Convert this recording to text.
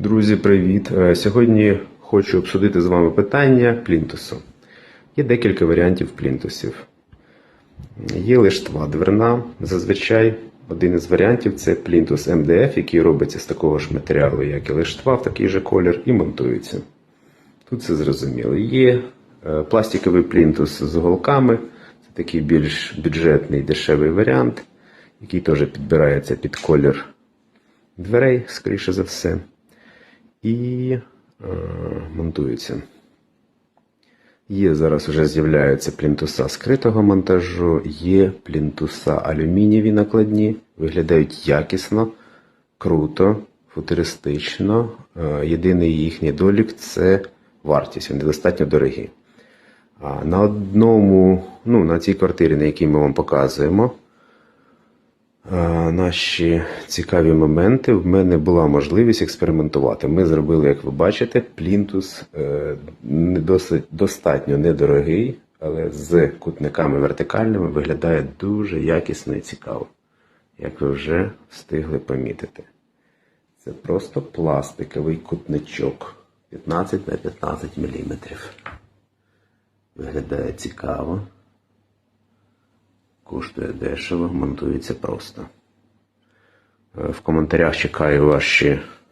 Друзі, привіт! Е, Сьогодні хочу обсудити з вами питання плінтусу. Є декілька варіантів плінтусів. Є лиштва дверна. Зазвичай один із варіантів це плінтус МДФ, який робиться з такого ж матеріалу, як і лиштва, в такий же колір, і монтується. Тут все зрозуміло. Є е, пластиковий плінтус з голками. Це такий більш бюджетний дешевий варіант, який теж підбирається під колір дверей, скоріше за все, і е, монтується. Є зараз вже з'являються плінтуса скритого монтажу, є плінтуса алюмінієві накладні, виглядають якісно, круто, футуристично. Е, Єдиний їхній долік це вартість, вони достатньо дорогі. На одному, ну, на цій квартирі, на якій ми вам показуємо, наші цікаві моменти, в мене була можливість експериментувати. Ми зробили, як ви бачите, плінтус е, досить, достатньо недорогий, але з кутниками вертикальними виглядає дуже якісно і цікаво, як ви вже встигли помітити. Це просто пластиковий кутничок 15 на 15 мм. Виглядає цікаво. Коштує дешево, монтується просто. Е, В коментарях чекаю ваші